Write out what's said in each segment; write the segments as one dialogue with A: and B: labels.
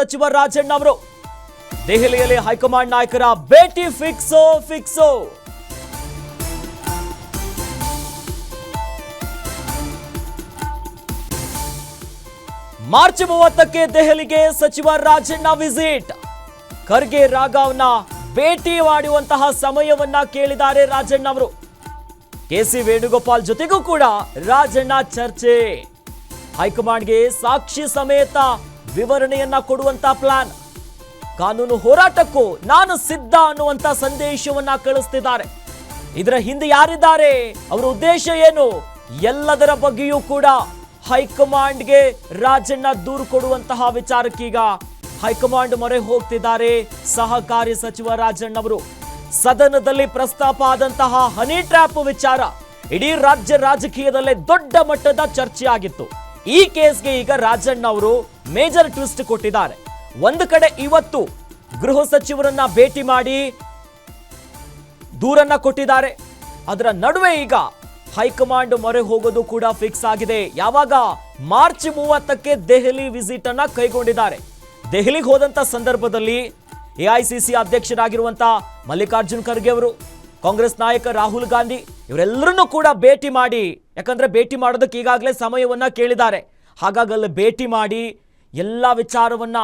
A: ಸಚಿವ ರಾಜಣ್ಣ ಅವರು. ದೆಹಲಿಯಲ್ಲಿ ಹೈಕಮಾಂಡ್ ನಾಯಕರ ಭೇಟಿ ಫಿಕ್ಸೋ ಫಿಕ್ಸೋ. ಮಾರ್ಚ್ ಮೂವತ್ತಕ್ಕೆ ದೆಹಲಿಗೆ ಸಚಿವ ರಾಜಣ್ಣ ವಿಸಿಟ್. ಖರ್ಗೆ ರಾಘವ್ನ ಭೇಟಿ ಮಾಡುವಂತಹ ಸಮಯವನ್ನ ಕೇಳಿದ್ದಾರೆ ರಾಜಣ್ಣ ಅವರು. ಕೆಸಿ ವೇಣುಗೋಪಾಲ್ ಜೊತೆಗೂ ಕೂಡ ರಾಜಣ್ಣ ಚರ್ಚೆ. ಹೈಕಮಾಂಡ್ಗೆ ಸಾಕ್ಷಿ ಸಮೇತ ವಿವರಣೆಯನ್ನ ಕೊಡುವಂತ ಪ್ಲಾನ್ ಕಾನೂನು ಹೋರಾಟಕ್ಕೂ ನಾನು ಸಿದ್ಧ ಅನ್ನುವಂತ ಸಂದೇಶವನ್ನ ಕಳಿಸ್ತಿದ್ದಾರೆ. ಇದರ ಹಿಂದೆ ಯಾರಿದ್ದಾರೆ? ಅವರ ಉದ್ದೇಶ ಏನು? ಎಲ್ಲದರ ಬಗ್ಗೆಯೂ ಕೂಡ ಹೈಕಮಾಂಡ್ಗೆ ರಾಜಣ್ಣ ದೂರು ಕೊಡುವಂತಹ ವಿಚಾರಕ್ಕೀಗ ಹೈಕಮಾಂಡ್ ಮೊರೆ ಹೋಗ್ತಿದ್ದಾರೆ ಸಹಕಾರಿ ಸಚಿವ ರಾಜಣ್ಣ ಅವರು. ಸದನದಲ್ಲಿ ಪ್ರಸ್ತಾಪ ಆದಂತಹ ಹನಿ ಟ್ರ್ಯಾಪ್ ವಿಚಾರ ಇಡೀ ರಾಜ್ಯ ರಾಜಕೀಯದಲ್ಲೇ ದೊಡ್ಡ ಮಟ್ಟದ ಚರ್ಚೆ ಆಗಿತ್ತು ಈ ಕೇಸ್ಗೆ ಈಗ ರಾಜಣ್ಣ ಅವರು ಮೇಜರ್ ಟ್ವಿಸ್ಟ್ ಕೊಟ್ಟಿದ್ದಾರೆ. ಒಂದು ಕಡೆ ಇವತ್ತು ಗೃಹ ಸಚಿವರನ್ನ ಭೇಟಿ ಮಾಡಿ ದೂರನ್ನ ಕೊಟ್ಟಿದ್ದಾರೆ. ಅದರ ನಡುವೆ ಈಗ ಹೈಕಮಾಂಡ್ ಮೊರೆ ಹೋಗೋದು ಕೂಡ ಫಿಕ್ಸ್ ಆಗಿದೆ. ಯಾವಾಗ ಮಾರ್ಚ್ ಮೂವತ್ತಕ್ಕೆ ದೆಹಲಿ ವಿಸಿಟ್ ಅನ್ನ ಕೈಗೊಂಡಿದ್ದಾರೆ. ದೆಹಲಿಗೆ ಹೋದಂತ ಸಂದರ್ಭದಲ್ಲಿ ಎಐಸಿಸಿ ಅಧ್ಯಕ್ಷರಾಗಿರುವಂತಹ ಮಲ್ಲಿಕಾರ್ಜುನ್ ಖರ್ಗೆ ಅವರು, ಕಾಂಗ್ರೆಸ್ ನಾಯಕ ರಾಹುಲ್ ಗಾಂಧಿ ಇವರೆಲ್ಲರನ್ನೂ ಕೂಡ ಭೇಟಿ ಮಾಡಿ, ಯಾಕಂದ್ರೆ ಭೇಟಿ ಮಾಡೋದಕ್ಕೆ ಈಗಾಗಲೇ ಸಮಯವನ್ನ ಕೇಳಿದ್ದಾರೆ. ಹಾಗಾಗಲ್ಲಿ ಭೇಟಿ ಮಾಡಿ ಎಲ್ಲ ವಿಚಾರವನ್ನ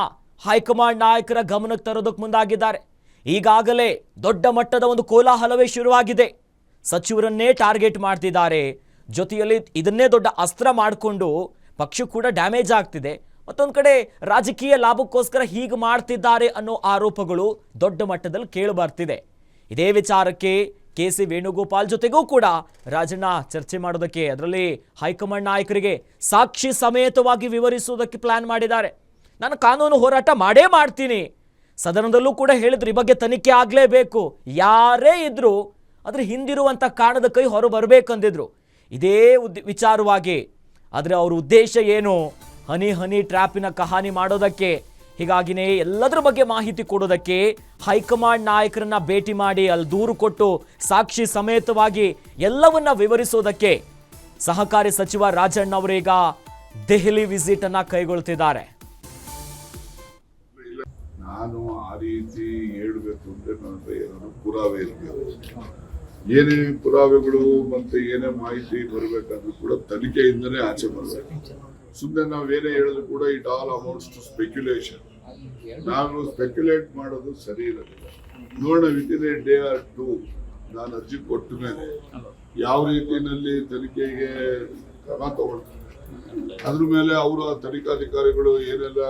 A: ಹೈಕಮಾಂಡ್ ನಾಯಕರ ಗಮನಕ್ಕೆ ತರೋದಕ್ಕೆ ಮುಂದಾಗಿದ್ದಾರೆ. ಈಗಾಗಲೇ ದೊಡ್ಡ ಮಟ್ಟದ ಒಂದು ಕೋಲಾಹಲವೇ ಶುರುವಾಗಿದೆ. ಸಚಿವರನ್ನೇ ಟಾರ್ಗೆಟ್ ಮಾಡ್ತಿದ್ದಾರೆ. ಜೊತೆಯಲ್ಲಿ ಇದನ್ನೇ ದೊಡ್ಡ ಅಸ್ತ್ರ ಮಾಡಿಕೊಂಡು ಪಕ್ಷ ಕೂಡ ಡ್ಯಾಮೇಜ್ ಆಗ್ತಿದೆ. ಮತ್ತೊಂದು ಕಡೆ ರಾಜಕೀಯ ಲಾಭಕ್ಕೋಸ್ಕರ ಹೀಗೆ ಮಾಡ್ತಿದ್ದಾರೆ ಅನ್ನೋ ಆರೋಪಗಳು ದೊಡ್ಡ ಮಟ್ಟದಲ್ಲಿ ಕೇಳಿಬರ್ತಿದೆ. ಇದೇ ವಿಚಾರಕ್ಕೆ ಕೆ ಸಿ ವೇಣುಗೋಪಾಲ್ ಜೊತೆಗೂ ಕೂಡ ರಾಜಣ್ಣ ಚರ್ಚೆ ಮಾಡೋದಕ್ಕೆ ಅದರಲ್ಲಿ ಹೈಕಮಾಂಡ್ ನಾಯಕರಿಗೆ ಸಾಕ್ಷಿ ಸಮೇತವಾಗಿ ವಿವರಿಸುವುದಕ್ಕೆ ಪ್ಲಾನ್ ಮಾಡಿದ್ದಾರೆ. ನಾನು ಕಾನೂನು ಹೋರಾಟ ಮಾಡೇ ಮಾಡ್ತೀನಿ. ಸದನದಲ್ಲೂ ಕೂಡ ಹೇಳಿದ್ರು, ಈ ಬಗ್ಗೆ ತನಿಖೆ ಆಗಲೇಬೇಕು. ಯಾರೇ ಇದ್ದರೂ ಅದ್ರ ಹಿಂದಿರುವಂಥ ಕಾರಣದ ಕೈ ಹೊರ ಬರಬೇಕಂದಿದ್ರು. ಇದೇ ಉದ್ ವಿಚಾರವಾಗಿ. ಆದರೆ ಅವ್ರ ಉದ್ದೇಶ ಏನು? ಹನಿ ಹನಿ ಟ್ರ್ಯಾಪಿನ ಕಹಾನಿ ಮಾಡೋದಕ್ಕೆ ಹೀಗಾಗಿನೇ ಎಲ್ಲದರ ಬಗ್ಗೆ ಮಾಹಿತಿ ಕೊಡೋದಕ್ಕೆ ಹೈಕಮಾಂಡ್ ನಾಯಕರನ್ನ ಭೇಟಿ ಮಾಡಿ ಅಲ್ಲಿ ದೂರು ಕೊಟ್ಟು ಸಾಕ್ಷಿ ಸಮೇತವಾಗಿ ಎಲ್ಲವನ್ನ ವಿವರಿಸೋದಕ್ಕೆ ಸಹಕಾರಿ ಸಚಿವ ರಾಜಣ್ಣ ಅವರೀಗ ದೆಹಲಿ ವಿಸಿಟ್ ಅನ್ನ ಕೈಗೊಳ್ತಿದ್ದಾರೆ.
B: ನಾನು ಆ ರೀತಿ ಹೇಳಬೇಕು ಅಂತ ನನ್ನ ಏನಾದ್ರು ಪುರಾವೆ ಇರಬೇಕು ಏನೇ ಪುರಾವೆಗಳು ಮತ್ತೆ ಏನೇ ಮಾಹಿತಿ ಬರಬೇಕಾದ್ರೂ ಕೂಡ ತನಿಖೆಯಿಂದನೇ ಆಚೆ ಬರಬೇಕು. ಸುಮ್ಮನೆ ನಾವು ಏನೇ ಹೇಳಿದ್ರು ಕೂಡ it all amounts to speculation ನಾನು ಸ್ಪೆಕ್ಯುಲೇಟ್ ಮಾಡೋದು ಸರಿ ಇರೋದಿಲ್ಲ. ನೋಡೋಣ within a day or two ನಾನು ಅರ್ಜಿ ಕೊಟ್ಟ ಮೇಲೆ ಯಾವ ರೀತಿಯಲ್ಲಿ ತನಿಖೆಗೆ ಕ್ರಮ ತಗೊಳ್ತಾರೆ ಅದ್ರ ಮೇಲೆ ಅವರು ಆ ತನಿಖಾಧಿಕಾರಿಗಳು ಏನೆಲ್ಲ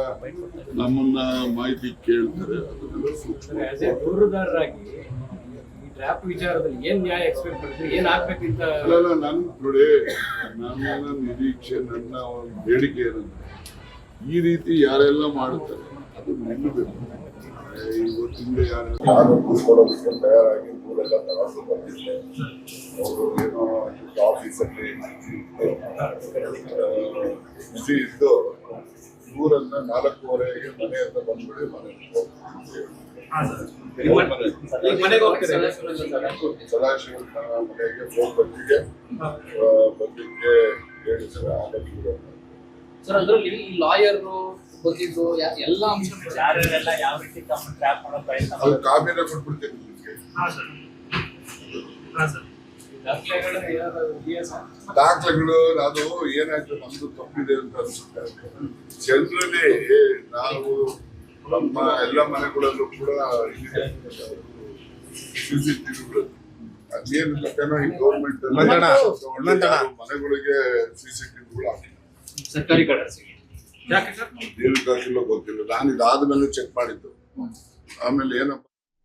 B: ನಮ್ಮನ್ನ ಮಾಹಿತಿ ಕೇಳ್ತಾರೆ ಅದನ್ನೆಲ್ಲ ಸೂಕ್ಷ್ಮ
C: ಟ್ರ್ಯಾಪ್ ವಿಚಾರದಲ್ಲಿ ಏನ್ ನ್ಯಾಯ ಎಕ್ಸ್ಪೆಕ್ಟ್ ಮಾಡಿದ್ರಿ? ಏನ್ ಆಗ್ಬೇಕಿಂತ
B: ಅಲ್ಲ ನನ್ ನೋಡಿ ನನ್ನ ನಿರೀಕ್ಷೆ ನನ್ನ ಒಂದು ಬೇಡಿಕೆ ಏನಂದ್ರೆ ಈ ರೀತಿ ಯಾರೆಲ್ಲ ಮಾಡುತ್ತಾರೆ ಅದು ನಿಲ್ಲಬೇಕು ಇವತ್ತಿಂದ ಯಾರೆಲ್ಲ ಯಾರನ್ನು ಕೊಡೋದಕ್ಕೆ ತಯಾರಾಗಿ ಇವರೆಲ್ಲ ತಗೊಂಡು ಬಂದಿದ್ದೆ. ಅವರು ಏನೋ ಆಫೀಸಲ್ಲಿ ಬಿಸಿ ಇದ್ದು ಊರನ್ನ ನಾಲ್ಕೂವರೆಗೆ ಮನೆಯಿಂದ ಬಂದ್ಬಿಡಿ
C: ಹೋಗ್ತೀರಾ?
B: ಸದಾಶಿವ ಮನೆಗೆ ಫೋನ್ ಬಂದಿಗೆ ಬಂದಿಗೆ ಹೇಳಿ ಸರ್ ಆಗಕ್ಕೆ
D: ಸರ್ ಅದರಲ್ಲಿ ಲಾಯರ್ ಬಂದಿದ್ದು ಯಾ- ಎಲ್ಲ ಅಂಶ
E: ಯಾರ್ಯಾರೆಲ್ಲ ಯಾವ ರೀತಿ ತಮ್ಮ ಟ್ರ್ಯಾಪ್ ಮಾಡೋ ಪ್ರಯತ್ನ
B: ಅದು ಕಾಪಿನ ಕೊಟ್ಬಿಡ್ತೀನಿ ನಿಮಗೆ.
C: ಹಾಂ ಸರ್. ಹಾಂ ಸರ್?
B: ದಾಖಲೆಗಳು ನಾನು ಏನಾಯ್ತು ನಮ್ದು ತಪ್ಪಿದೆ ಅಂತ ಅನ್ಸುತ್ತೆ ಜನರಲ್ಲಿ ನಾವು ನಮ್ಮ ಎಲ್ಲ ಮನೆಗಳಲ್ಲೂ ಕೂಡ ಸಿಸಿಟಿವಿಗಳು ಅದೇನು ತಕ್ಕನೋ ಈ ಗೌರ್ಮೆಂಟ್ ಮನೆಗಳಿಗೆ ಸಿಸಿಟಿವಿಗಳು ಹಾಕಿಲ್ಲ
D: ಸರ್ಕಾರಿ
B: ಗೊತ್ತಿಲ್ಲ. ನಾನು ಇದಾದ್ಮೇಲೆ ಚೆಕ್ ಮಾಡಿದ್ದು. ಆಮೇಲೆ ಏನಪ್ಪ